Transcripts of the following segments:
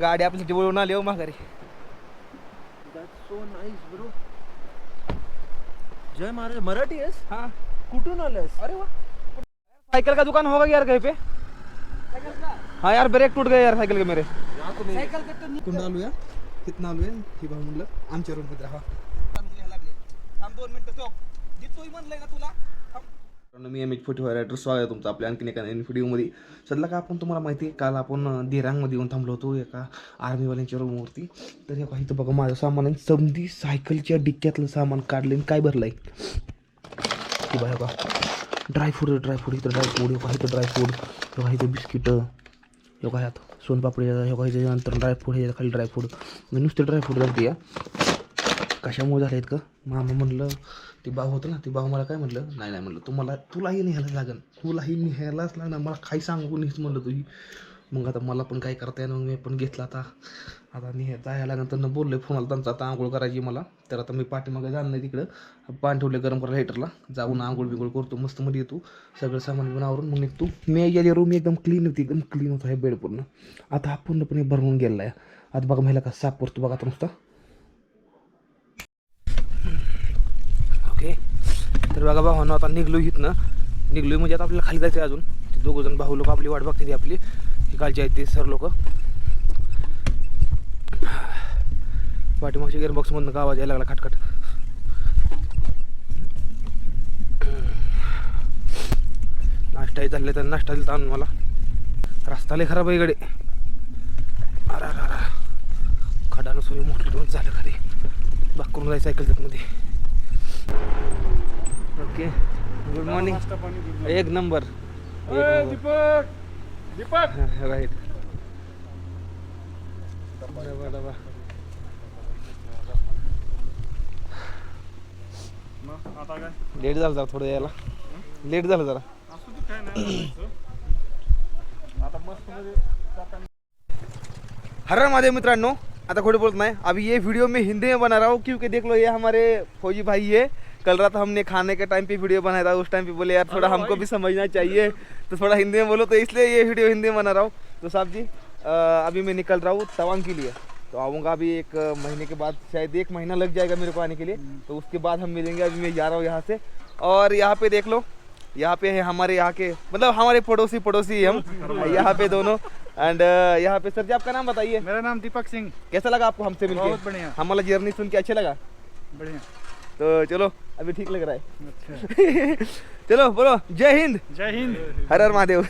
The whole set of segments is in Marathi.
गाडी आपली वळून आली हो माघारी. सो नाईस ब्रो जय महाराज मराठी आहेस? हाँ. कुठून आलास अरे वाह साइकिल का दुकान होगा क्या यार कहीं पे? हाँ यार ब्रेक टूट गए यार साइकिल के मेरे. कुंड आलू या कितना आलू आहे ही भाऊ म्हणलं आमच्या रूममध्ये राहा. दोन मिनिटं जितोही म्हणलंय ना तुला मी M H forty five rider स्वागत आहे तुमचं आपल्या आणखीन एका नवीन व्हिडिओमध्ये सध्या का आपण तुम्हाला माहिती आहे काल आपण देरांगमध्ये येऊन थांबलो होतो एका आर्मीवाल्यांच्या रूमवरती तर हे इथं बघा माझं सामान आहे समधी सायकलच्या डिक्क्यातलं सामान काढलं आणि काय भरलं आहे हे बघा. बघा ड्रायफ्रूट ड्रायफ्रूट इथं ड्रायफ्रूट हे तर ड्रायफ्रूट हे काही तर बिस्किटं हे काय ह्यात सोनपापडी हे काही ह्याच्यानंतर ड्रायफ्रूट हे खाली ड्रायफ्रूट नुसते ड्रायफ्रूट घालते या. कशामुळे झाले आहेत का मामा म्हणलं ते भाऊ होतं ना ते भाऊ मला काय म्हटलं नाही नाही म्हणलं तुम्हाला तुलाही न्यायला लागेल. तुलाही न्यायलाच लागणार. मला काही सांगू नाहीच म्हणलं तुझी मग आता मला पण काय करता येणार मी पण घेतला आता. आता निघ जायला लागेल. त्यांना बोललोय फोनाला त्यांचा आता आंघोळ करायची मला. तर आता मी पाठीमागे जाणार नाही तिकडं. पाणी ठेवले गरम करायला हिटरला जाऊन आंघोळ बिघोळ करतो मस्त मध्ये येतो. सगळं सामान बिमान आवरून मग निघतो. मी गेली रूम एकदम क्लीन होती एकदम क्लीन होता हे बेड पूर्ण. आता हा पूर्णपणे भरवून गेला आहे. आता बघा महिला का साफ करतो बघा आता नुसता ओके तर बघा भावानं आता निघलो इथनं. निघलो म्हणजे आता आपल्याला खाली जायचं आहे अजून. ते दोघं जण भाऊ लोक आपली वाट बघते आपली. ही कालची आहेत ते सर लोक. पाठीमागच्या गेअरबॉक्समधनं का आवाज यायला लागला? खटखट. नाश्ताही चालले तर नाश्ता दिला आणून मला. रस्ता लय खराब आहे इकडे. अरा अरा खडा नसून मोठं झालं खाली बाक करून जायचं सायकलमध्ये ओके गुड मॉर्निंग एक नंबर दीपक! दीपक! राईट डबा डबा लेट झालं जरा थोडं यायला. लेट झालं जरा. हर महादेव मित्रांनो आता खोटे बोलत नहीं. अभी ये वीडियो मैं हिंदी में बना रहा हूँ क्योंकि देख लो ये हमारे फौजी भाई है कल रात हमने खाने के टाइम पे वीडियो बनाया था उस टाइम पे बोले यार थोड़ा हमको भी समझना चाहिए। तो थोड़ा हिंदी में बोलो तो इसलिए ये वीडियो हिंदी में बना रहा हूँ। तो साहब जी अभी मैं निकल रहा हूँ तवांग के लिए। तो आऊँगा अभी एक महीने के बाद शायद एक महीना लग जाएगा मेरे को आने के लिए। तो उसके बाद हम मिलेंगे अभी मैं जा रहा हूँ यहाँ से। और यहाँ पे देख लो यहाँ पे है हमारे यहाँ के मतलब हमारे पड़ोसी पड़ोसी हम। यहाँ पे दोनों। एंड यहाँ पे सर जी आपका नाम बताइए। मेरा नाम दीपक सिंह। कैसा लगा आपको हमसे बहुत बढ़िया। हमारा जर्नी सुन के अच्छा लगा? बढ़िया। तो चलो अभी ठीक लग रहा है। अच्छा। चलो बोलो जय हिंद। जय हिंद। हर हर महादेव।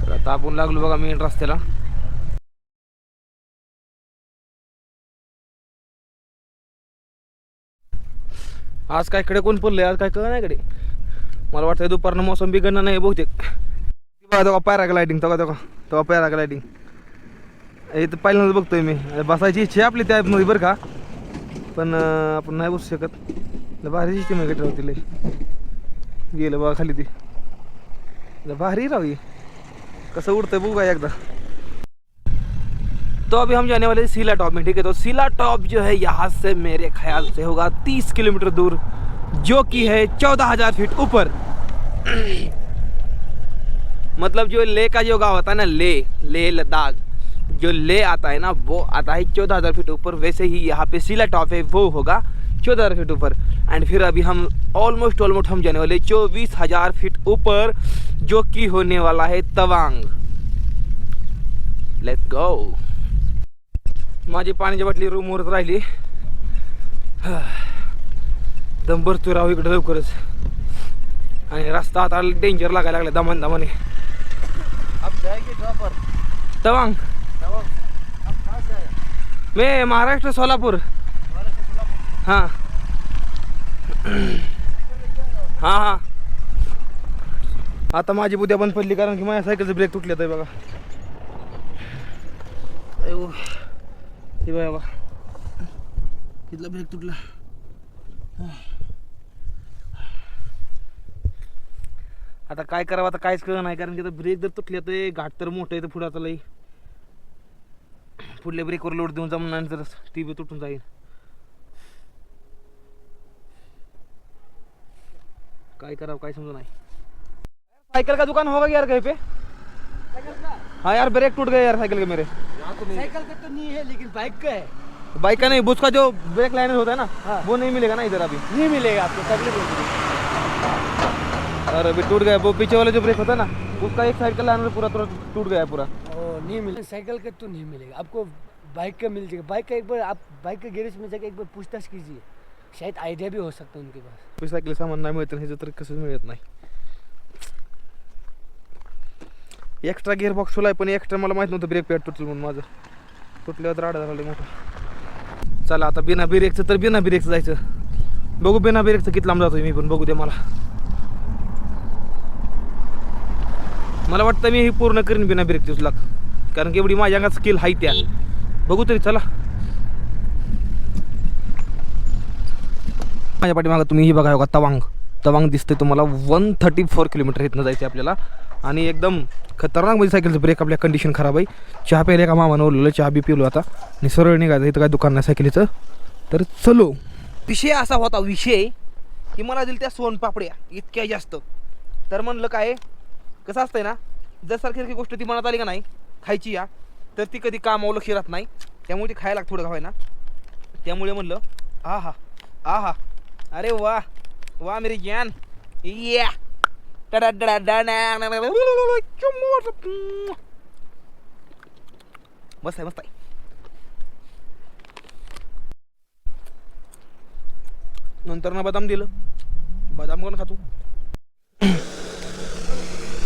तर आता आपण लागलो बघा मेन रस्त्याला. आज काय कडे कोण पडलंय? आज काय कळ नाही कडे मला वाटतं दुपारनं मोसम बिघडणं नाही बहुतेक. बघा तेव्हा पॅराग्लायडिंग तेव्हा तेव्हा तेव्हा पॅराग्लायडिंग इथं तर पहिल्यांदाच बघतोय मी. बसायची इच्छा आहे आपली त्या मध्ये बरं का. पण आपण नाही बसू शकत. भारी सिस्टम आहे गटर लय. गेलं बघा खाली ती. भारी राव ही. कसं उडतंय बघू का एकदा. तो अभी हम जाने वाले हैं सीला टॉप में ठीक है? तो सीला टॉप जो है यहाँ से मेरे ख्याल से होगा तीस किलोमीटर दूर जो कि है चौदह हजार फीट ऊपर। मतलब जो ले का जो गाँव होता है ना ले ले लद्दाख। जो ले आता है ना वो आता है चौदह हजार फीट ऊपर। वैसे ही यहाँ पे सीला टॉप है वो होगा चौदह हजार फीट ऊपर। एंड फिर अभी हम ऑलमोस्ट ऑलमोस्ट हम जाने वाले चौबीस हजार फीट ऊपर जो कि होने वाला है तवांग। लेट्स गो माझी पाण्याची बाटली रूमवरच राहिली. दम भरतो राहू इकडे लवकरच. आणि रस्ता आता डेंजर लागायला लागला दमान दमाने पर तवांग. मे महाराष्ट्र सोलापूर. हां. हां हां. आता माझी बुद्ध्या बंद पडली कारण की माझ्या सायकलचं ब्रेक तुटले तर बघा. अयो. बघा तिथला ब्रेक तुटला. आता काय करावं आता काहीच कळ नाही कारण की आता ब्रेक जर तुटले तर घाट तर मोठं आहे तर पुढे आता लई. पुढल्या ब्रेकवर लोड देऊन जमणार नाही तर टी व्ही तुटून जाईल काय करावं काय समजा नाही. साइकिल का दुकान होगा क्या यार कहीं पे? हाँ यार ब्रेक टूट गए यार साइकिल के मेरे. साइकिल का तो नहीं है लेकिन बाइक का है। बाइक का नहीं उसका जो ब्रेक लाइनर होता है ना वो नहीं मिलेगा ना इधर अभी। नहीं मिलेगा आपको तकलीफ और अभी टूट गया वो पीछे वाला जो ब्रेक होता है ना उसका एक साइड का लाइनर पूरा पूरा टूट गया है पूरा। नहीं मिलेगा साइकिल का तो नहीं मिलेगा। आपको बाइक का मिल जाएगा। बाइक का एक बार आप बाइक के गैरेज में जाकर एक बार पूछताछ कीजिए। शायद आइडिया भी हो सकता है उनके पास। सायकल सामान नाही मिळत नाही तर कसंच मिळत नाही। एक्स्ट्रा गियर बॉक्स आहे पण एक्स्ट्रा मला माहीत नव्हतं ब्रेक पॅड तुटलं म्हणून माझं. तुटल्यावर तर आडा झालं मोठं. चला आता बिना ब्रेकचं तर बिना ब्रेकचं जायचं. बघू बिना ब्रेकचं किती लांब जातोय मी पण बघू दे मला. मला वाटतं मी ही पूर्ण करीन बिना ब्रेकची लाग कारण की एवढी माझ्या अंगात स्किल आहे त्या. बघू तरी चला. माझ्या पाठीमागं तुम्ही ही बघा बघा तवांग. तवांग दिसते तुम्हाला. वन थर्टी फोर किलोमीटर इथनं जायचं आपल्याला. आणि एकदम खतरनाक म्हणजे सायकलचं ब्रेक आपल्या कंडिशन खराब आहे. चहा प्यायला का मामानं ओरलेलं चहा बी पिलो आता. आणि सरळ निघायचं इथं काय दुकान नाही सायकलीचं. तर चलो. विषय असा होता विषय की मला दिल त्या सोनपापड्या इतक्या जास्त. तर म्हणलं काय कसं असतंय ना जर सारखी सारखी गोष्ट ती मनात आली का नाही खायची या तर ती कधी कामावं लक्ष राहत नाही त्यामुळे ती खायला लागतं थोडं का ना त्यामुळे म्हणलं आ हा आ हा अरे वा वा मेरे ज्ञान या मस्त आहे मस्त आहे नंतर ना बदाम दिलं बदाम कोण खातो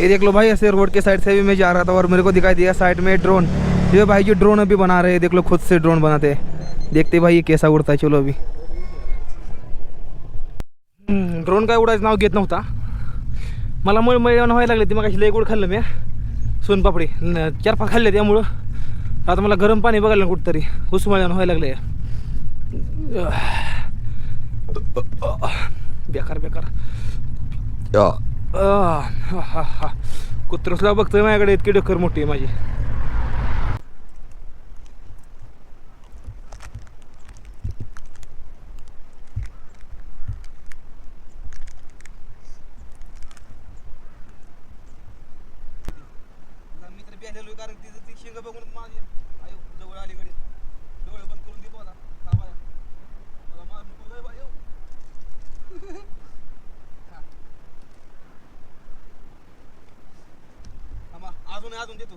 ये देख लो भाई ऐसे रोड के साइड से भी मैं जा रहा था और मेरे को दिखाई दिया साइड में ड्रोन ये भाई जो ड्रोन अभी बना रहे हैं देख लो खुद से ड्रोन बनाते हैं। देखते भाई ये कैसा उड़ता है चलो अभी। ड्रोन काय उडायचं नाव घेत नव्हता। मला मळमळ व्हायला लागले ते मग लई गुड खाल्लं मी सोनपापडी न- चार पाच खाल्ले त्यामुळं. आता मला गरम पाणी बघायला कुठंतरी मैदान व्हायला लागले. बेकार बेकार. कुत्रसला बघतोय माझ्याकडे इतकी डक्कर मोठी आहे माझी मी तर बेलेलो कारण तिचं ती शेंग बघून माझी आयो जवळ अलीकडे डोळे बंद करून देतो आता थांबा मला मार नको गं बाई, हो. हा. थांबा अजून देतो.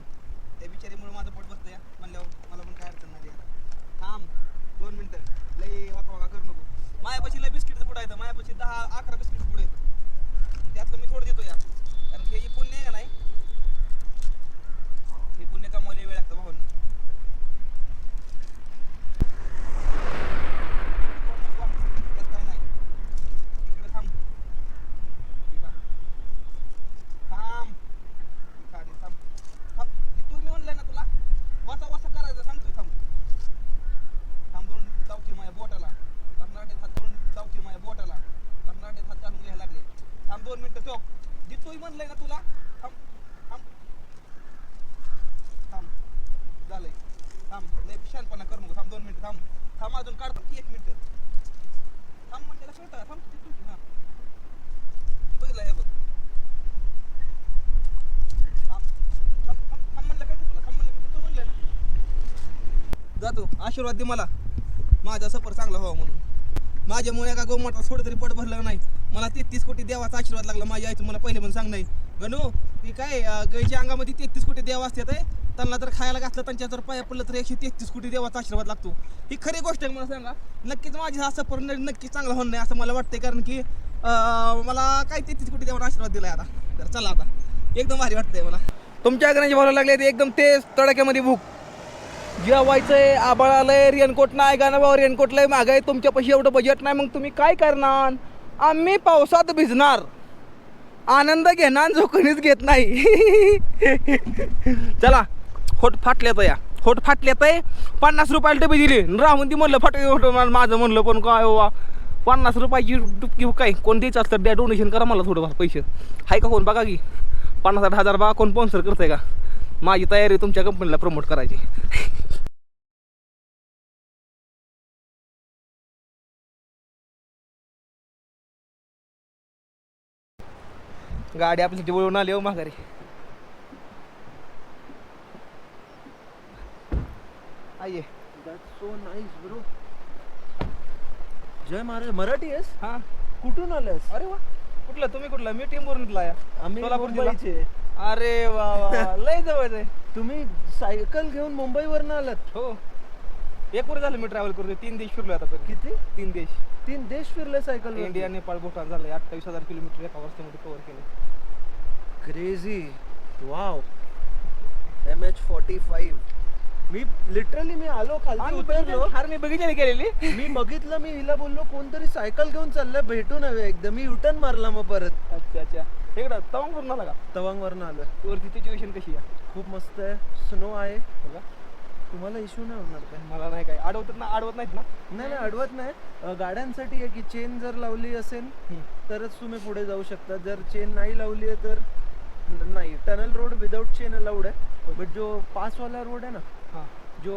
त्या बिचारीमुळे माझं पोट बसतं या. म्हणल्यावर मला पण काय अडचण नाही थांब. दोन मिनटं. लई वाका वाका करू नको. मायापाशी लय बिस्किटचं पुढं येतं मायापाशी दहा अकरा बिस्किट पुढे येतं त्यातलं मी थोडं देतो या कारण हे पुण्य आहे का नाही? हे पुण्य कमवायला वेळ लागतं भाऊ त्यात काय नाही इकडे थांब इकडं. थांब इकडं आणि थांब थांब हे तू मी म्हणलंय ना तुला वासा वासा करायचं सांगतोय थांब थांब दोन चावतील माझ्या बोटाला कर्नाटक हात दोन चावतील माझ्या बोटाला कर्नाटक हात घालून घ्यायला लागले थांब दोन मिनिटं चोक जितोय म्हणलंय ना तुला थांब थांब थांब झालंय थांब लय शानपणा करू नको थांब दोन मिनिटं थांब थांब अजून काढतो की एक मिनिट थांब म्हणलेला कळतं थांब तिथून हां हे बघितलं हे बघ थांब थांब थांब थांब म्हणलं काय तुला थांब म्हणलं तू म्हणलं जातो आशीर्वाद दे मला. माझा सफर चांगला व्हावा म्हणून. माझ्यामुळे एका गोमाटा थोडं तरी पट भरलं नाही. मला तेहतीस कोटी देवाचा आशीर्वाद लागला. माझ्या आईचं मला पहिले पण सांग नाही. गणू ती काय अं, अंगामध्ये तेहतीस कोटी देव असतात त्यांना जर खायला घातलं त्यांच्या जर पाया पडलं तर एकशे तेहतीस कोटी देवाचा आशीर्वाद लागतो. ही खरी गोष्ट आहे मला सांगा. नक्कीच माझी हा सफर नक्की नक्कीच चांगला होणार नाही असं मला वाटतंय. कारण की मला काय तेहतीस कोटी देवाचा आशीर्वाद दिला आता. तर चला आता. एकदम भारी वाटतंय मला. तुमच्या अग्रहाचे भावायला लागले ते एकदम तेच तडाक्यामध्ये भूक. जेवायचंय आबाळ आलंय रेनकोट नाही गाणं भाऊ रेनकोट लय माग आहे तुमच्यापाशी एवढं बजेट नाही मग तुम्ही काय करणार? आम्ही पावसात भिजणार. आनंद घेणार जो कोणीच घेत नाही. चला होट फाटल्यात या. खोट फाटल्यात आहे. पन्नास रुपयाला डबी दिली. राहून ती म्हणलं फाटले माझं म्हणलं पण काय हो, वा पन्नास रुपयाची डुबकी काय? कोण द्यायचं असतं? द्या डोनेशन करा मला थोडंफार पैसे. आहे का कोण? बघा की. पन्नास साठ हजार बघा कोण स्पॉन्सर करतंय का? माझी तयारी आहे तुमच्या कंपनीला प्रमोट करायची. गाडी आपल्यासाठी वळून आली हो माघारी. आइए सो नाईस ब्रो जय महाराज मराठी आहेस? हा. कुठून आलास अरे वा. कुठला? तुम्ही कुठला? मी टेंबूर आया आम्ही सोलापूर जिल्हा. अरे वा वा वा. लय जवळ आहे. तुम्ही सायकल घेऊन मुंबईवरनं आलात? हो. एक वर झालं मी ट्रॅव्हल करतोय तीन देश फिरलो आता किती? तीन देश. तीन देश फिरले सायकल इंडिया नेपाळ भूटान झालंय. अठ्ठावीस हजार किलोमीटर एका वर्षामध्ये कव्हर केले crazy wow M H forty five मी लिटरली मी आलो खाली उतरलो. हार मी बघितली गेलेली मी बघितलं मी हिला बोललो कोणतरी सायकल घेऊन चाललंय भेटून हवे एकदा. मी युटर्न मारला मग परत. अच्छा अच्छा. इकडं तवांग करून आला का? तवांगवरनं आलोय. वरती सिच्युएशन कशी आहे? खूप मस्त आहे. स्नो आहे. का? तुम्हाला इश्यू नाही होणार काय मला नाही काय. अडवतात ना अडवत नाहीत ना? नाही नाही अडवत नाही. गाड्यांसाठी आहे की चेन जर लावली असेल. तरच तुम्ही पुढे जाऊ शकता. जर चेन नाही लावली आहे तर नाही tunnel road without chain allowed आहे. बट जो पासवाला रोड आहे ना हा. जो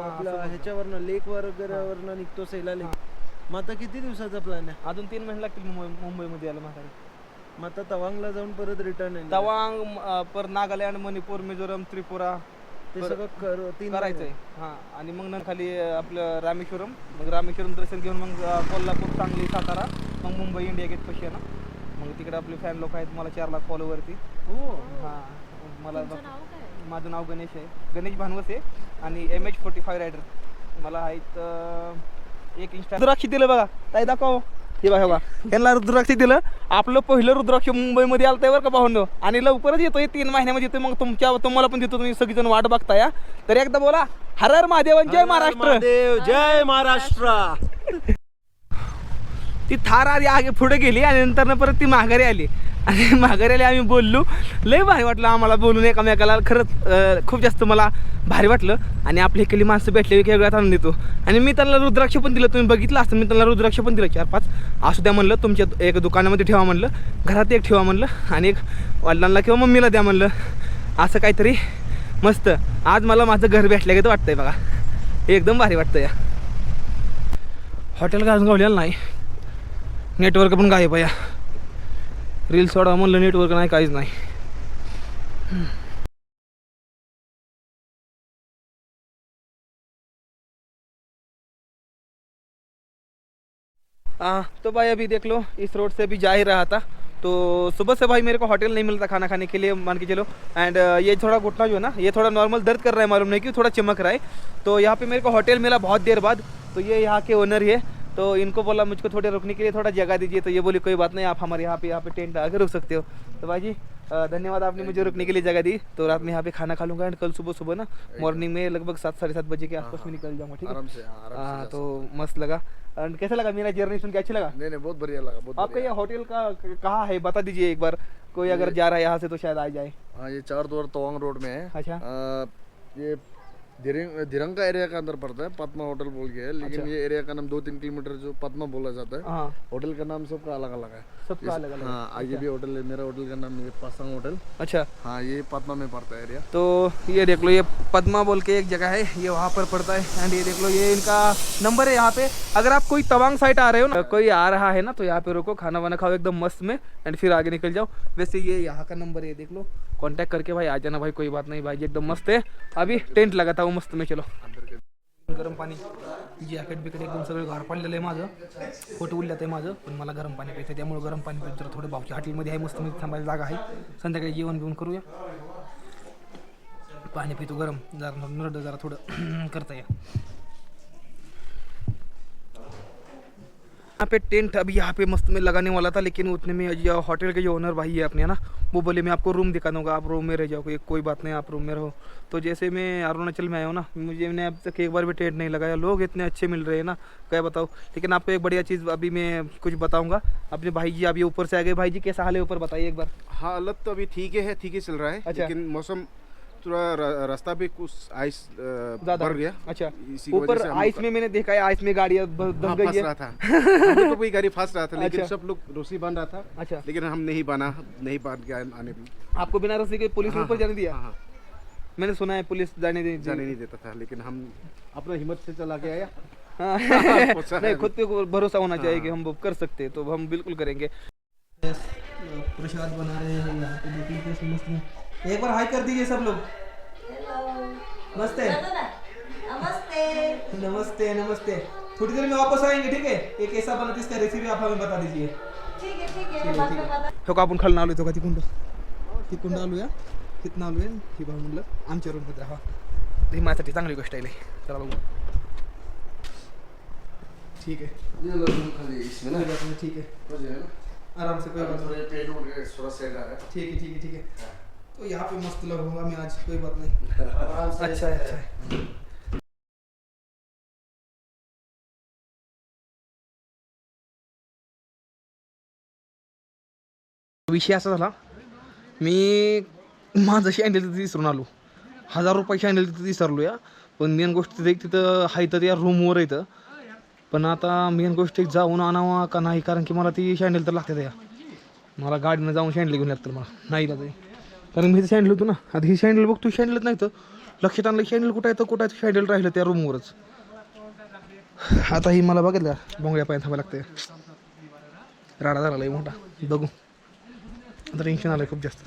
आपला. ह्याच्यावरनं लेक वगैरे वरनं निघतो सेला लेक मग आता किती दिवसाचा प्लॅन आहे? अजून तीन महिने लागतील मुंबई मुंबईमध्ये यायला म्हातारी. मग आता तवांगला जाऊन परत रिटर्न आहे तवांग अं, पर नागालँड मणिपूर मिझोरम त्रिपुरा. ते पर- सगळं कर तीन करायचंय. हा आणि मग नंतर खाली अं, आपलं रामेश्वरम. मग रामेश्वरम दर्शन घेऊन मग अं, कोल्हापूर सांगली सातारा. मग मुंबई इंडिया गेट पशी आहे ना. मग तिकडे आपले फॅन लोक आहेत मला चार लाख फॉलोवरती हो? हा. मला बघ- माझं नाव गणेश आहे. गणेश भानवसे आणि M H forty five rider मला आहेत अं, एक इंस्टा रुद्राक्षी दिलं बघा. ताई दाखव. हे बघा हे बघा. यांना रुद्राक्षी दिलं. आपलं पहिलं रुद्राक्ष मुंबईमध्ये आलं बरं का पाहून आणि लवकरच येतोय तीन महिन्यामध्ये येतोय. मग तुमच्या तुम्हाला पण देतो तुम्ही. सगळीजण वाट बघताय हा. तर एकदा बोला हर हर जय महाराष्ट्र. महादेव जय महाराष्ट्र. ती थार आधी आगे पुढे गेली आणि नंतर परत ती माघारी आली. आणि माघारी आली आम्ही बोललो लय भारी वाटलं आम्हाला बोलून एकामेकाला. खरंच खूप जास्त मला भारी वाटलं. आणि आपली केली माणसं भेटले वेगळ्यात आणून देतो. आणि मी त्यांना रुद्राक्ष पण दिलं तुम्ही बघितलं असतं मी त्यांना रुद्राक्ष पण दिलं चार पाच असू द्या म्हणलं तुमच्या एक दुकानामध्ये ठेवा म्हणलं घरात एक ठेवा म्हणलं आणि एक वडिलांना किंवा मम्मीला द्या म्हणलं. असं काहीतरी मस्त. आज मला माझं घर भेटलं की वाटतंय बघा. एकदम भारी वाटतं या हॉटेल गाजगावलेलं नाही. नेटवर्क पण गायब आहे रील सोडा म्हणलं नेटवर्क नाही, काहीच नाही. हाँ तो भाई अभी देख लो, इस रोड से भी जा ही रहा था. तो सुबह से भाई मेरे को होटल नहीं मिलता खाना खाने के लिए, मान के चलो. एंड ये थोड़ा घुटना जो है ना, ये थोड़ा नॉर्मल दर्द कर रहा है मालूम नहीं क्यों, थोड़ा चमक रहा है. तो यहाँ पे मेरे को होटल मिला बहुत देर बाद. तो ये यहाँ के ओनर है. तो इनको बोला मुझको थोड़े रुकने के लिए थोड़ा जगह दीजिए। तो ये बोली कोई बात नहीं आप हमारे यहाँ पे यहाँ पे टेंट आके रुक सकते हो। तो भाई जी धन्यवाद आपने मुझे रुकने के लिए जगह दी। तो रात में यहाँ पे खाना खा लूँगा एंड कल सुबह सुबह ना मॉर्निंग में लगभग सात साढ़े सात बजे के आसपास में निकल जाऊँगा ठीक है? हाँ, हाँ तो मस्त लगा। एंड कैसा लगा? मेरा जर्नी सुन के अच्छा लगा? नहीं नहीं बहुत बढ़िया लगा बहुत आपका ये होटल का कहाँ है बता दीजिए एक बार। कोई अगर जा रहा है यहाँ से तो शायद आ जाए। हाँ ये चार द्वार तवांग रोड में है। अच्छा। ये धिरंग धिरंगा एरिया का अंदर पड़ता है पद्मा होटल बोल के है लेकिन अच्छा। ये एरिया का नाम दो तीन किलोमीटर जो पद्मा बोला जाता है हाँ। होटल का नाम सबका अलग अलग है। सबका अलग अलग हाँ। आगे भी होटल है मेरा होटल का नाम ये पासंग होटल। अच्छा। हाँ ये पद्मा में पड़ता है एरिया। तो ये देख लो ये पद्मा बोल के एक जगह है ये वहाँ पर पड़ता है। एंड ये देख लो ये इनका नंबर है यहाँ पे। अगर आप कोई तवांग साइड आ रहे हो ना कोई आ रहा है ना तो यहाँ पे रुको खाना वाना खाओ एकदम मस्त में एंड फिर आगे निकल जाओ। वैसे ये यहाँ का नंबर है देख लो। कांटेक्ट करके भाई आ जाना भाई कोई बात नहीं भाई एकदम मस्त है। अभी टेंट लगा था मस्त मी केलो. गरम पाणी जॅकेट बिकेट एकदम सगळं गार पडलेलं आहे माझं. फोटो उडल्यात आहे माझं पण मला गरम पाणी प्यायचं त्यामुळे गरम पाणी प्यायचं जरा थोडं भावच्या हॉटेलमध्ये आहे मस्त मी थांबायला जागा आहे. संध्याकाळी जेवण बिवून करूया. पाणी पितो गरम जरा नरड जरा थोडं करता या. यहाँ पे टेंट अभी यहाँ पे मस्त में लगाने वाला था लेकिन उतने में ये होटल के जो ओनर भाई है अपने है ना वो बोले मैं आपको रूम दिखा दूँगा आप रूम में रह जाओ कोई बात नहीं आप रूम में रहो। तो जैसे मैं अरुणाचल में आया हूँ ना मुझे मैंने अब तक एक बार भी टेंट नहीं लगाया। लोग इतने अच्छे मिल रहे हैं ना क्या बताओ लेकिन आपको एक बढ़िया चीज़ अभी मैं कुछ बताऊँगा। अपने भाई जी अभी ऊपर से आ गए भाई जी कैसा हाल है? ऊपर बताइए एक बार। हाँ हालत तो अभी ठीक है ठीक ही चल रहा है अच्छा। लेकिन मौसम थोड़ा रास्ता भी कुछ आइस भर गया अच्छा ऊपर आइस में मैंने देखा है आइस में हाँ, दब गई है रहा था। हम लोग को भी गाड़ी फंस रहा था लेकिन अच्छा। सब लोग रस्सी बाँध रहा था। अच्छा। लेकिन हम नहीं बांधा नहीं बाँध के आने आने आपको बिना रस्सी के पुलिस हाँ, ऊपर जाने दिया? हाँ, हाँ, मैंने सुना है पुलिस जाने दे जाने नहीं देता था लेकिन हम अपना हिम्मत से चला के आया हाँ। नहीं खुद पे को भरोसा होना चाहिए हाँ। कि हम वो कर सकते हैं तो हम बिल्कुल करेंगे। प्रसाद बना रहे हैं यहाँ पे देखिए कैसे मस्त है। एक बार हाई कर दीजिए सब लोग। नमस्ते। नमस्ते। नमस्ते नमस्ते। थोड़ी देर में वापस आएंगे ठीक है? एक ऐसा बना इसका रेसिपी आप हमें बता दीजिए। ठीक है ठीक है हो का आपण खालून आलो तो का तिकुंड तिकुंड आलूया तिथनं आलोय ही भाऊ म्हणलं आमच्या रूममध्ये राहा ही माझ्यासाठी चांगली गोष्ट आहे. चला बघू. ठीक है ये लो तुम खाली इसमें ना. कोई बात नहीं, ठीक है हो आराम से ठीक है. ठीक है ठीक है. तो यहाँ पे मस्त लगूंगा मैं आज कोई बात नहीं। अच्छा है अच्छा है। विषय असा झाला मी माझं शँडल तिथे विसरून आलो. हजार रुपये शँडल तिथे विसरलो या पण मेन गोष्ट तिथे एक तिथं आहे तर या रूमवर येतं पण आता मेन गोष्ट एक जाऊन आणावा का नाही कारण की मला ती शँडल तर लागते या मला गाडीनं जाऊन शँडल घेऊन लागतं मला. नाही लागत कारण मी सँडल होतो ना. आता ही सँडल बघ तू शँडलच नाही तर. लक्षात आणलं सँडल कुठं आहे तर कुठं आहे? सँडल राहिलं त्या रूमवरच आता ही मला बघितलं बोंगड्या पाय थांबायला लागते राडा झाला मोठा. बघू. आता टेन्शन आलं खूप जास्त.